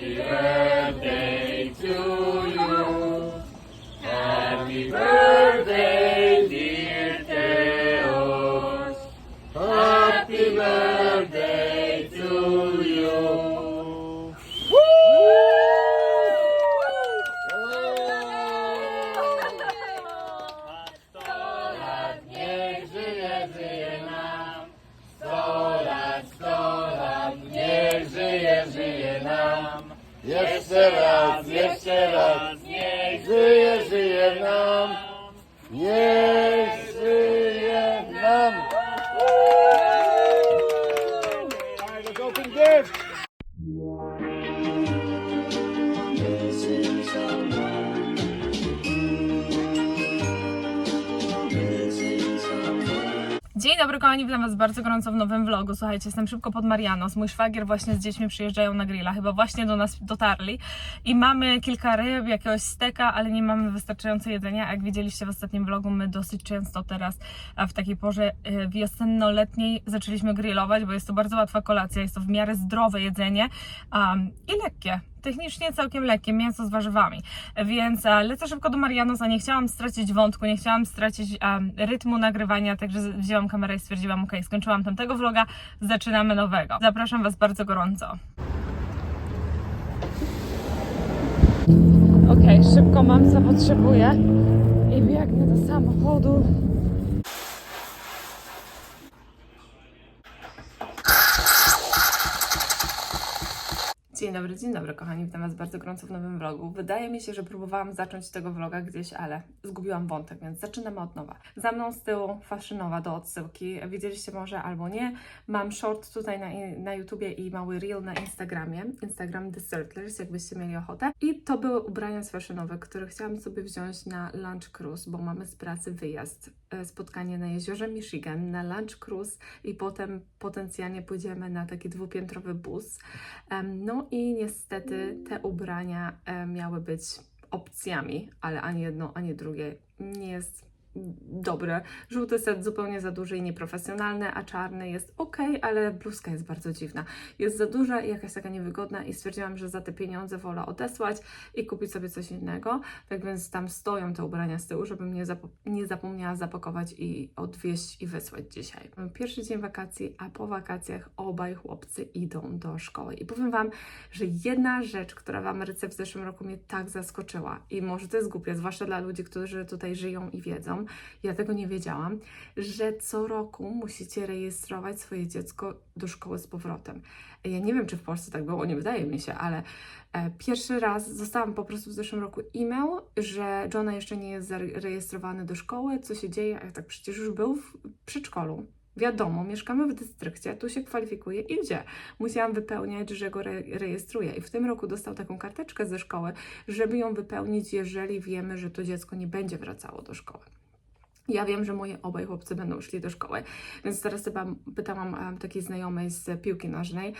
Yeah. Dzień dobry kochani, witam was bardzo gorąco w nowym vlogu. Słuchajcie, jestem szybko pod Marianos. Mój szwagier właśnie z dziećmi przyjeżdżają na grilla, chyba właśnie do nas dotarli. I mamy kilka ryb, jakiegoś steka, ale nie mamy wystarczająco jedzenia. Jak widzieliście w ostatnim vlogu, my dosyć często teraz w takiej porze y, wiosenno-letniej zaczęliśmy grillować, bo jest to bardzo łatwa kolacja, jest to w miarę zdrowe jedzenie um, i lekkie. Technicznie całkiem lekkie, mięso z warzywami. Więc e, lecę szybko do Marianosa, nie chciałam stracić wątku, nie chciałam stracić em, rytmu nagrywania, także wzięłam kamerę i stwierdziłam, ok, skończyłam tamtego vloga, zaczynamy nowego. Zapraszam Was bardzo gorąco. Ok, szybko mam co potrzebuję i biegnę do samochodu. Dzień dobry, dzień dobry kochani, witam Was bardzo gorąco w nowym vlogu. Wydaje mi się, że próbowałam zacząć tego vloga gdzieś, ale zgubiłam wątek, więc zaczynamy od nowa. Za mną z tyłu faszynowa do odsyłki, widzieliście może albo nie. Mam short tutaj na, na YouTubie i mały reel na Instagramie, Instagram The Circlers, jakbyście mieli ochotę. I to były ubrania z faszynowe, które chciałam sobie wziąć na lunch cruise, bo mamy z pracy wyjazd, spotkanie na jeziorze Michigan, na lunch cruise i potem potencjalnie pójdziemy na taki dwupiętrowy bus. No i niestety te ubrania em, miały być opcjami, ale ani jedno, ani drugie nie jest dobre. Żółty set zupełnie za duży i nieprofesjonalny, a czarny jest ok, ale bluzka jest bardzo dziwna. Jest za duża i jakaś taka niewygodna i stwierdziłam, że za te pieniądze wolę odesłać i kupić sobie coś innego. Tak więc tam stoją te ubrania z tyłu, żebym nie, nie zapomniała zapakować i odwieźć i wysłać dzisiaj. Pierwszy dzień wakacji, a po wakacjach obaj chłopcy idą do szkoły. I powiem Wam, że jedna rzecz, która w Ameryce w zeszłym roku mnie tak zaskoczyła i może to jest głupie, zwłaszcza dla ludzi, którzy tutaj żyją i wiedzą, ja tego nie wiedziałam, że co roku musicie rejestrować swoje dziecko do szkoły z powrotem. Ja nie wiem, czy w Polsce tak było, nie wydaje mi się, ale e, pierwszy raz dostałam po prostu w zeszłym roku e-mail, że Johna jeszcze nie jest zarejestrowany do szkoły, co się dzieje, a ja tak przecież już był w przedszkolu. Wiadomo, mieszkamy w dystrykcie, tu się kwalifikuje i gdzie? Musiałam wypełniać, że go re rejestruję. I w tym roku dostał taką karteczkę ze szkoły, żeby ją wypełnić, jeżeli wiemy, że to dziecko nie będzie wracało do szkoły. Ja wiem, że moje obaj chłopcy będą szli do szkoły, więc teraz chyba pytałam takiej znajomej z piłki nożnej,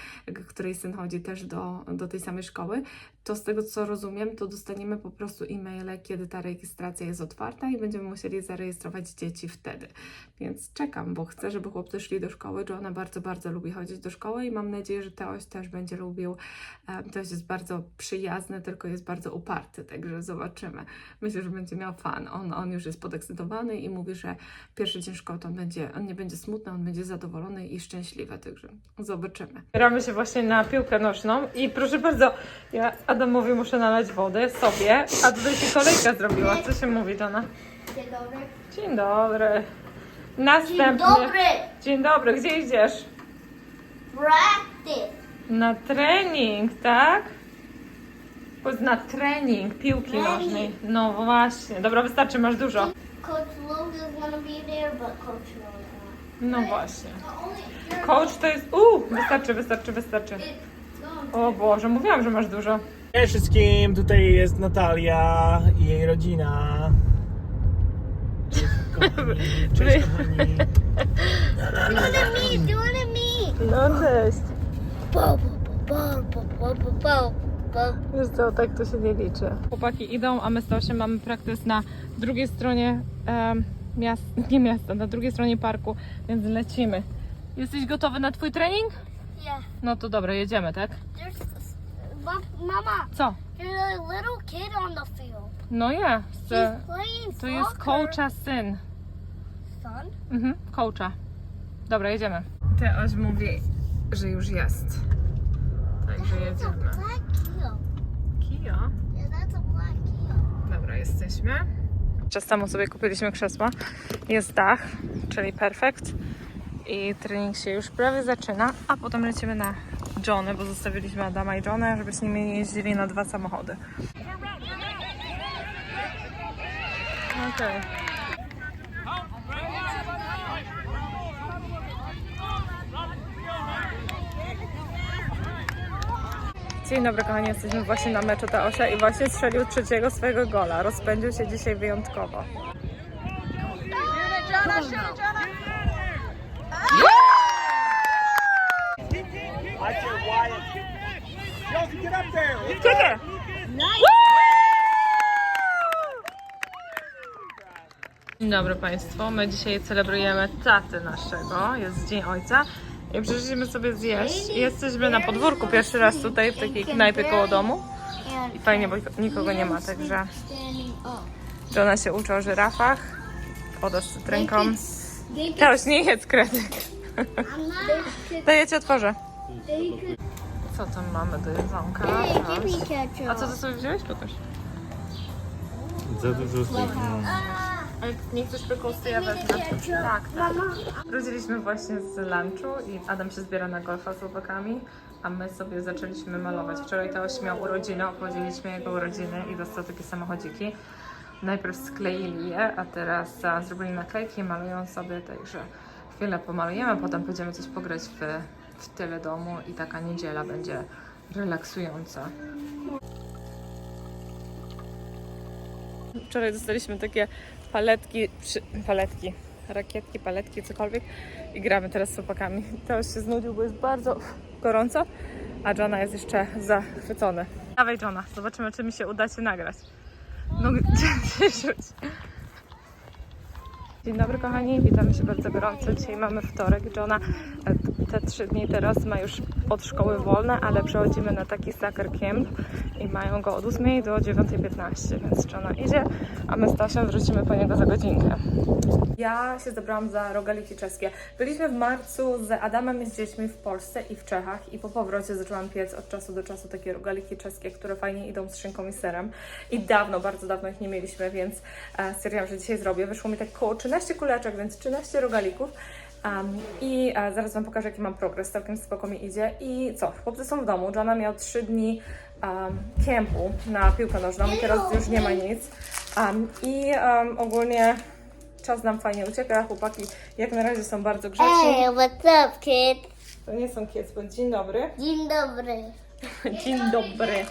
której syn chodzi też do, do tej samej szkoły, to z tego co rozumiem, to dostaniemy po prostu e-maile, kiedy ta rejestracja jest otwarta i będziemy musieli zarejestrować dzieci wtedy. Więc czekam, bo chcę, żeby chłopcy szli do szkoły. Joanna bardzo, bardzo lubi chodzić do szkoły i mam nadzieję, że Teoś też będzie lubił. Teoś jest bardzo przyjazny, tylko jest bardzo uparty, także zobaczymy. Myślę, że będzie miał fan. On, on już jest podekscytowany i mówi, że pierwszy dzień szkoły to on, będzie, on nie będzie smutny, on będzie zadowolony i szczęśliwy, także zobaczymy. Bieramy się właśnie na piłkę nożną i proszę bardzo, ja Adamowi muszę nalać wody sobie, a tutaj się kolejka zrobiła. Co się mówi, Jana? Dzień dobry. Dzień dobry. Dzień Następny. dobry. Dzień dobry, gdzie idziesz? Practice. Na trening, tak? Na trening piłki nożnej. No właśnie. Dobra, wystarczy, masz dużo. Coach Logan's gonna be there, but Coach Logan's not. No właśnie. Coach to jest... Uuu, wystarczy, wystarczy, wystarczy. O Boże, mówiłam, że masz dużo. Cześć wszystkim, tutaj jest Natalia i jej rodzina. Cześć kochani. Cześć kochani. me, me. No cześć. Bo, bo, bo, bo, bo, bo, bo. Wiesz co, tak to się nie liczy. Chłopaki idą, a my z Tosiem mamy praktys na drugiej stronie miasta, nie miasta, na drugiej stronie parku, więc lecimy. Jesteś gotowy na twój trening? Yeah. No to dobra, jedziemy, tak? Mama, Co? there's a little kid on the field. No. He's playing To jest coacha syn. Son? Mhm, coacha. Dobra, jedziemy. Teoś mówi, że już jest. Także jedziemy. Black Kia. Kia. Yeah, that's a black Kia. Dobra, jesteśmy. Czas temu sobie kupiliśmy krzesła. Jest dach, czyli perfekt. I trening się już prawie zaczyna, a potem lecimy na Johnny, bo zostawiliśmy Adama i Johna, żeby z nimi jeździli na dwa samochody. Okej. Dzień dobry kochani, jesteśmy właśnie na meczu Taosia i właśnie strzelił trzeciego swojego gola. Rozpędził się dzisiaj wyjątkowo. Dzień dobry Państwu. My dzisiaj celebrujemy taty naszego. Jest Dzień Ojca. I przyszliśmy sobie zjeść. I Jesteśmy na podwórku pierwszy raz tutaj w takiej knajpie koło domu. I fajnie, bo nikogo nie ma, także. Żona się uczy o żyrafach. Woda z cytrynką. Już nie. I'm not. Daję Ci otworzę. Co tam mamy do jedzonka? A co Ty sobie wziąłeś? Pokaż. Za dużo tych. Ale nie chcesz pykosty, ja wezmę. Tak, tak. Wróciliśmy właśnie z lunchu i Adam się zbiera na golfa z chłopakami, a my sobie zaczęliśmy malować. Wczoraj Teoś miał urodziny, obchodziliśmy jego urodziny i dostał takie samochodziki. Najpierw skleili je, a teraz a, zrobili naklejki, malują sobie, także chwilę pomalujemy, potem będziemy coś pograć w, w tyle domu i taka niedziela będzie relaksująca. Wczoraj dostaliśmy takie paletki, przy, paletki, rakietki, paletki, cokolwiek i gramy teraz z chłopakami. Już się znudził, bo jest bardzo gorąco, a Johna jest jeszcze zachwycony. Dawaj Johna, zobaczymy czy mi się uda Cię nagrać. No gdzie rzuć. Dzień dobry kochani, witamy się bardzo gorąco. Dzisiaj mamy wtorek. Johna e, te trzy dni teraz ma już od szkoły wolne, ale przechodzimy na taki soccer camp i mają go od 8 do 9.15, więc Johna idzie, a my z Tasią wrócimy po niego za godzinkę. Ja się zabrałam za rogaliki czeskie. Byliśmy w marcu z Adamem i z dziećmi w Polsce i w Czechach i po powrocie zaczęłam piec od czasu do czasu takie rogaliki czeskie, które fajnie idą z szynką i serem. I dawno, bardzo dawno ich nie mieliśmy, więc e, stwierdziłam, że dzisiaj zrobię. Wyszło mi tak około 13 kuleczek, więc 13 rogalików. Um, I e, zaraz Wam pokażę, jaki mam progres, całkiem spoko mi idzie. I co, chłopcy są w domu. Jana miał 3 dni um, campu na piłkę nożną, teraz już nie ma nic. Um, I um, ogólnie czas nam fajnie ucieka, chłopaki jak na razie są bardzo grzeczni. Hey, what's up, kid? To nie są kiec, bo dzień dobry. Dzień dobry. Dzień dobry.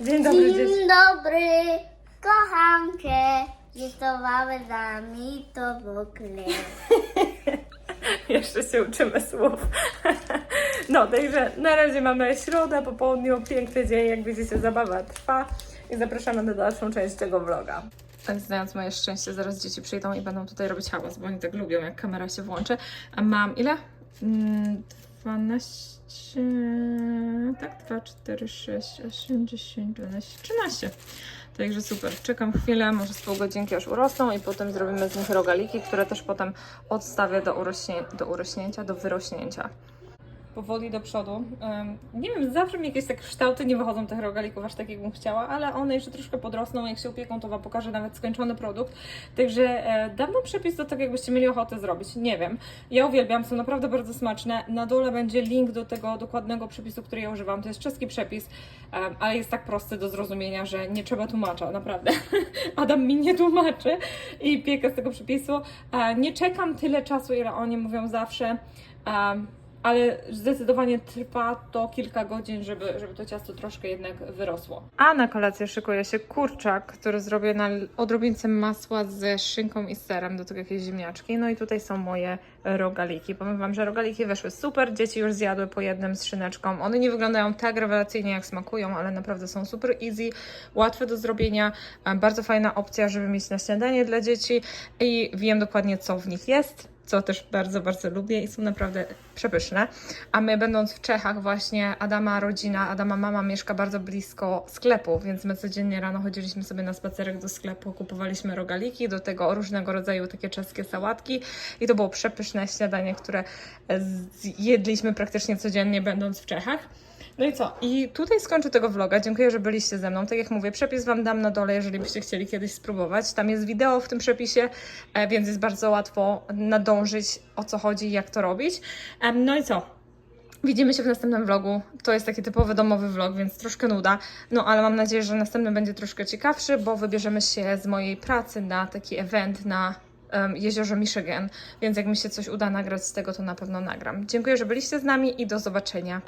Dzień dobry, dzieci. Dzień dobry. Kocham cię. Jest to małe za mi to w ogóle. Jeszcze się uczymy słów. No, także na razie mamy środę, po południu, piękny dzień, jak widzicie, zabawa trwa i zapraszamy na dalszą część tego vloga. Tak, znając moje szczęście, zaraz dzieci przyjdą i będą tutaj robić hałas, bo oni tak lubią, jak kamera się włączy. A mam ile? Mm, 12, tak, 2, 4, 6, 8, 10, 12, 13. Także super. Czekam chwilę, może z pół godzinki aż urosną i potem zrobimy z nich rogaliki, które też potem odstawię do, urośnie, do urośnięcia, do wyrośnięcia. Powoli do przodu. Nie wiem, zawsze mi jakieś tak kształty nie wychodzą tych rogalików aż tak, jakbym chciała, ale one jeszcze troszkę podrosną. Jak się upieką, to Wam pokażę nawet skończony produkt. Także e, dam Wam przepis do tego, jakbyście mieli ochotę zrobić. Nie wiem. Ja uwielbiam, są naprawdę bardzo smaczne. Na dole będzie link do tego dokładnego przepisu, który ja używam. To jest czeski przepis, ale jest tak prosty do zrozumienia, że nie trzeba tłumacza, naprawdę. Adam mi nie tłumaczy i piekę z tego przepisu. E, nie czekam tyle czasu, ile oni mówią zawsze. Ale zdecydowanie trwa to kilka godzin, żeby, żeby to ciasto troszkę jednak wyrosło. A na kolację szykuje się kurczak, który zrobię na odrobince masła ze szynką i serem, do tego jakieś ziemniaczki. No i tutaj są moje rogaliki. Powiem Wam, że rogaliki wyszły super, dzieci już zjadły po jednym z szyneczką. One nie wyglądają tak rewelacyjnie jak smakują, ale naprawdę są super easy, łatwe do zrobienia, a bardzo fajna opcja, żeby mieć na śniadanie dla dzieci i wiem dokładnie co w nich jest co też bardzo, bardzo lubię i są naprawdę przepyszne. A my będąc w Czechach właśnie, Adama rodzina, Adama mama mieszka bardzo blisko sklepu, więc my codziennie rano chodziliśmy sobie na spacerek do sklepu, kupowaliśmy rogaliki, do tego różnego rodzaju takie czeskie sałatki i to było przepyszne śniadanie, które zjedliśmy praktycznie codziennie będąc w Czechach. No i co? I tutaj skończę tego vloga. Dziękuję, że byliście ze mną. Tak jak mówię, przepis Wam dam na dole, jeżeli byście chcieli kiedyś spróbować. Tam jest wideo w tym przepisie, e, więc jest bardzo łatwo nadążyć o co chodzi i jak to robić. No i co? Widzimy się w następnym vlogu. To jest taki typowy domowy vlog, więc troszkę nuda. No ale mam nadzieję, że następny będzie troszkę ciekawszy, bo wybierzemy się z mojej pracy na taki event na em, jeziorze Michigan. Więc jak mi się coś uda nagrać z tego, to na pewno nagram. Dziękuję, że byliście z nami i do zobaczenia.